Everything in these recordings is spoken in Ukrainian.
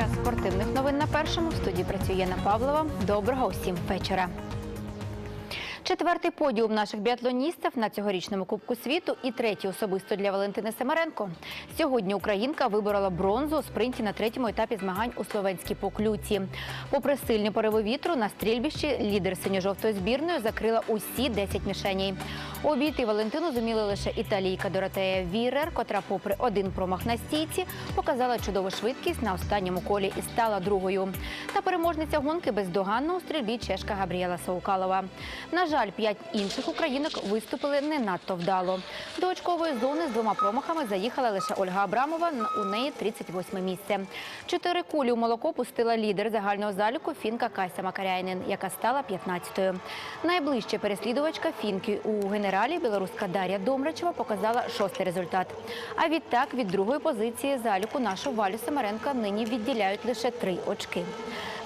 Час спортивних новин на першому. В студії працює Яна Павлова. Доброго усім вечора. Четвертий подіум наших біатлоністів на цьогорічному Кубку світу і третій особисто для Валентини Семеренко. Сьогодні українка виборола бронзу у спринті на третьому етапі змагань у словенській поклюці. Попри сильні пориви вітру, на стрільбищі лідер синьо-жовтої збірної закрила усі 10 мішеней. Обійти Валентину зуміли лише італійка Доротея Вірер, котра, попри один промах на стійці, показала чудову швидкість на останньому колі і стала другою. Та переможниця гонки бездоганно у стрільбі чешка Габріела Саукалова. На жаль, п'ять інших українок виступили не надто вдало. До очкової зони з двома промахами заїхала лише Ольга Абрамова. У неї 38 місце. Чотири кулі у молоко пустила лідер загального заліку фінка Кася Макаряйнин, яка стала 15-ю. Найближча переслідувачка фінки у генералі білоруська Дар'я Домрачева показала шостий результат. А відтак від другої позиції заліку нашу Валю Семеренка нині відділяють лише три очки.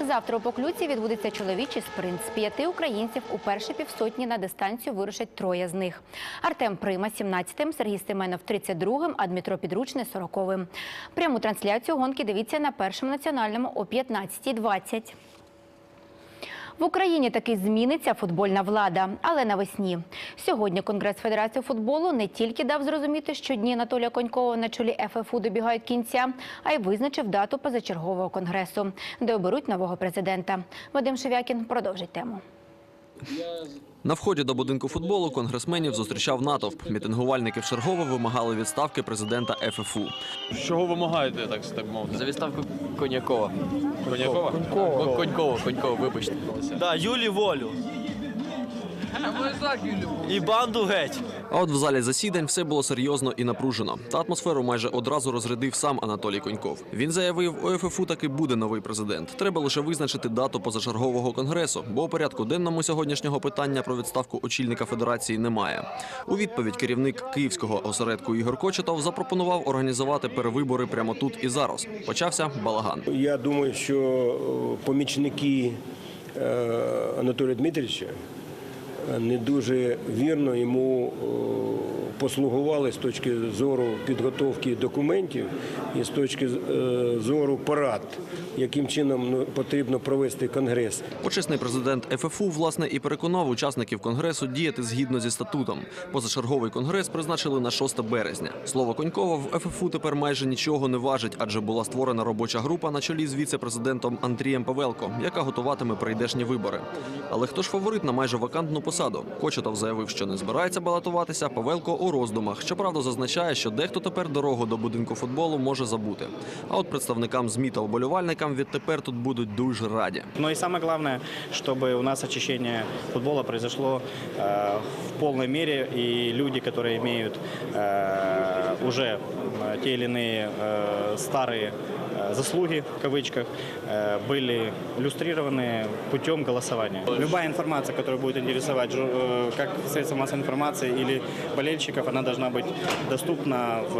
Завтра у Поклюці відбудеться чоловічий спринт. З п'яти українців у перші півсотні на дистанцію вирушать троє з них. Артем Прима 17-м, Сергій Семенов 32-м, а Дмитро Підручний 40-м. Пряму трансляцію гонки дивіться на першому національному о 15.20. В Україні таки зміниться футбольна влада, але навесні. Сьогодні Конгрес Федерації футболу не тільки дав зрозуміти, що дні Анатолія Конькова на чолі ФФУ добігають кінця, а й визначив дату позачергового конгресу, де оберуть нового президента. Вадим Шевякін продовжить тему. На вході до будинку футболу конгресменів зустрічав натовп. Мітингувальники вчергово вимагали відставки президента ФФУ. Чого вимагаєте, так, так мовити? За відставку Коньякова. Коньякова? Конькова. Конькова, Конькова, вибачте. Да, Юлі волю. І банду геть. А от в залі засідань все було серйозно і напружено. Та атмосферу майже одразу розрядив сам Анатолій Коньков. Він заявив, у ФФУ таки буде новий президент. Треба лише визначити дату позачергового конгресу, бо у порядку денному сьогоднішнього питання про відставку очільника федерації немає. У відповідь керівник київського осередку Ігор Кочетов запропонував організувати перевибори прямо тут і зараз. Почався балаган. Я думаю, що е, помічники е, Анатолія Дмитровича е, не дуже вірно йому е, послугували з точки зору підготовки документів і з точки е, зору порад, яким чином ну, потрібно провести конгрес. Почесний президент ФФУ власне і переконав учасників конгресу діяти згідно зі статутом. Позачерговий конгрес призначили на 6 березня. Слово Конькова в ФФУ тепер майже нічого не важить, адже була створена робоча група на чолі з віце-президентом Андрієм Павелко, яка готуватиме прийдешні вибори. Але хто ж фаворит на майже вакантну посаду? Кочетов заявив, що не збирається балотуватися. Павелко у роздумах. Щоправда, зазначає, що дехто тепер дорогу до будинку футболу може забути. А от представникам ЗМІ та вболівальникам відтепер тут будуть дуже раді. Но и самое главное, чтобы у нас очищение футбола произошло э, в полной мере, и люди, которые имеют э, уже э, те или иные э, старые э, заслуги, в кавычках, э, были иллюстрированы путем голосования. Любая информация, которая будет интересовать жу- э, как средства массовой информации или болельщиков, она должна быть доступна в,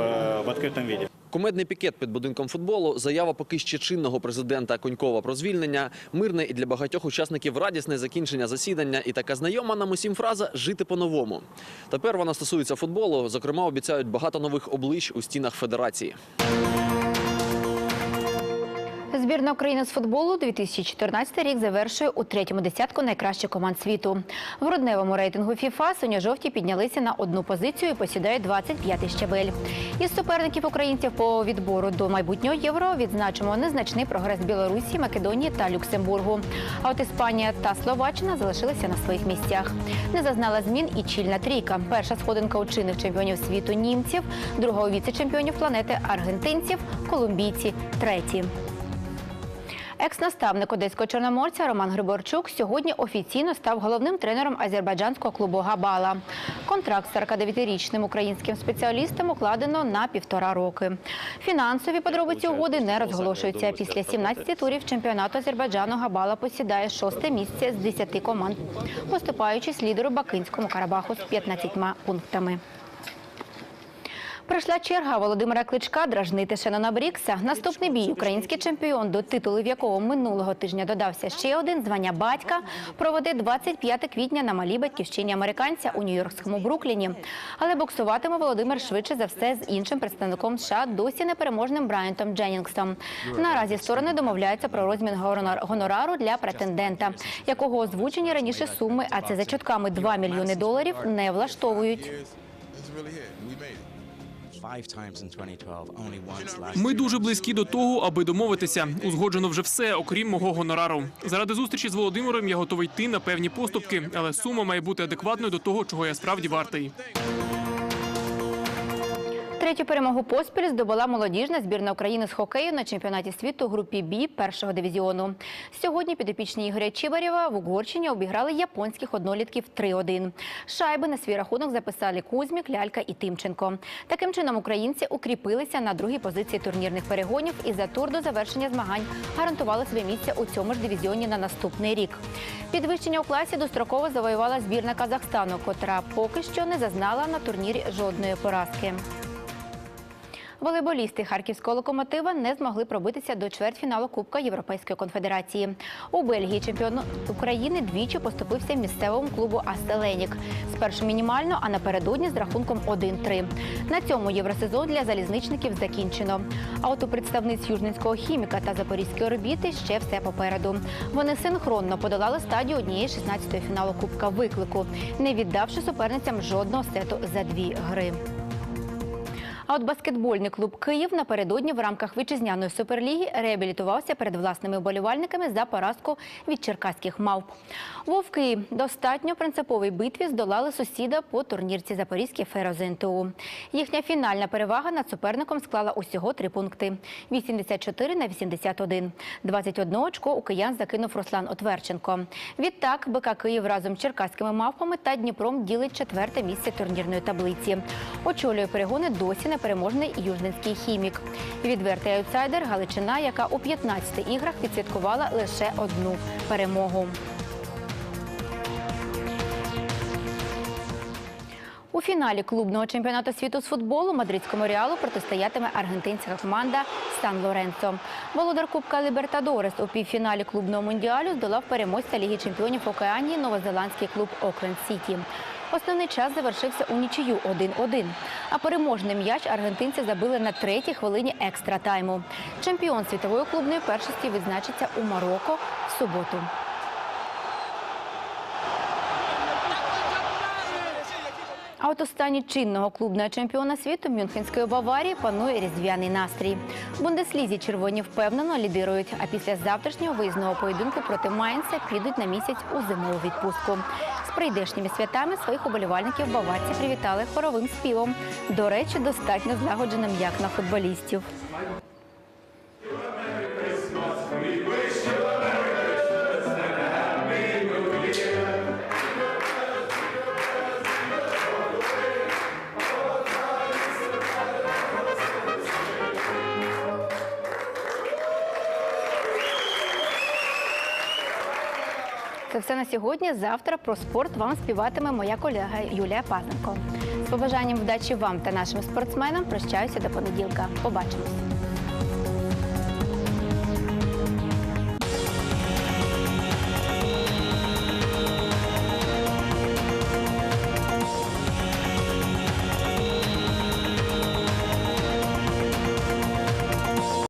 в открытом виде. Кумедний пікет під будинком футболу, заява поки ще чинного президента Конькова про звільнення, мирне і для багатьох учасників радісне закінчення засідання і така знайома нам усім фраза жити по-новому. Тепер вона стосується футболу. Зокрема, обіцяють багато нових облич у стінах федерації. Збірна України з футболу 2014 рік завершує у третьому десятку найкращих команд світу. В грудневому рейтингу FIFA синьо-жовті піднялися на одну позицію і посідають 25-й щабель. Із суперників українців по відбору до майбутнього євро відзначимо незначний прогрес Білорусі, Македонії та Люксембургу. А от Іспанія та Словаччина залишилися на своїх місцях. Не зазнала змін і чільна трійка. Перша сходинка у чинних чемпіонів світу німців, друга у віце-чемпіонів планети аргентинців, колумбійці, треті. Екс-наставник одеського чорноморця Роман Гриборчук сьогодні офіційно став головним тренером азербайджанського клубу Габала. Контракт з 49-річним українським спеціалістом укладено на півтора роки. Фінансові подробиці угоди не розголошуються. Після 17 турів чемпіонату Азербайджану Габала посідає шосте місце з 10 команд, поступаючись лідеру Бакинському Карабаху з 15 пунктами. Прийшла черга Володимира Кличка дражнити Шенона Брікса. Наступний бій український чемпіон, до титулів якого минулого тижня додався ще один звання батька, проведе 25 квітня на малій батьківщині американця у Нью-Йоркському Брукліні. Але боксуватиме Володимир швидше за все з іншим представником США, досі непереможним Брайантом Дженнінгсом. Наразі сторони домовляються про розмін гонор- гонорару для претендента, якого озвучені раніше суми, а це за чутками 2 мільйони доларів, не влаштовують. Ми дуже близькі до того, аби домовитися. Узгоджено вже все, окрім мого гонорару. Заради зустрічі з Володимиром я готовий йти на певні поступки, але сума має бути адекватною до того, чого я справді вартий. Третю перемогу поспіль здобула молодіжна збірна України з хокею на чемпіонаті світу групі Бі першого дивізіону. Сьогодні підопічні Ігоря Чібарєва в Угорщині обіграли японських однолітків 3-1. Шайби на свій рахунок записали Кузьмік, Лялька і Тимченко. Таким чином українці укріпилися на другій позиції турнірних перегонів і за тур до завершення змагань гарантували собі місце у цьому ж дивізіоні на наступний рік. Підвищення у класі достроково завоювала збірна Казахстану, котра поки що не зазнала на турнірі жодної поразки. Волейболісти харківського локомотива не змогли пробитися до чвертьфіналу Кубка Європейської конфедерації. У Бельгії чемпіон України двічі поступився місцевому клубу Астеленік. Спершу мінімально, а напередодні з рахунком 1-3. На цьому євросезон для залізничників закінчено. А от у представниць Южницького хіміка та Запорізької орбіти ще все попереду. Вони синхронно подолали стадію однієї 16-ї фіналу Кубка виклику, не віддавши суперницям жодного сету за дві гри. А от баскетбольний клуб Київ напередодні в рамках вітчизняної суперліги реабілітувався перед власними вболівальниками за поразку від черкаських мавп. Вовки достатньо принциповій битві здолали сусіда по турнірці Запорізький Ферозенту. Їхня фінальна перевага над суперником склала усього три пункти: 84 на 81. 21 очко у киян закинув Руслан Отверченко. Відтак БК Київ разом з черкаськими мавпами та Дніпром ділить четверте місце турнірної таблиці. Очолює перегони досі непереможний южненський хімік. Відвертий аутсайдер Галичина, яка у 15 іграх відсвяткувала лише одну перемогу. У фіналі клубного чемпіонату світу з футболу мадридському реалу протистоятиме аргентинська команда Сан Лоренцо. Володар Кубка Лібертадорес у півфіналі клубного мундіалю здолав переможця Ліги чемпіонів Океанії новозеландський клуб Окленд Сіті. Основний час завершився у нічию 1-1. А переможний м'яч аргентинці забили на третій хвилині екстра тайму. Чемпіон світової клубної першості відзначиться у Марокко в суботу. А от у стані чинного клубного чемпіона світу Мюнхенської Баварії панує різдвяний настрій. Бундеслізі червоні впевнено лідирують. А після завтрашнього виїзного поєдинку проти Майнца підуть на місяць у зимову відпустку. Прийдешніми святами своїх уболівальників баварці привітали хоровим співом. До речі, достатньо злагодженим як на футболістів. Це все на сьогодні. Завтра про спорт вам співатиме моя колега Юлія Пазенко. З побажанням вдачі вам та нашим спортсменам прощаюся до понеділка. Побачимось.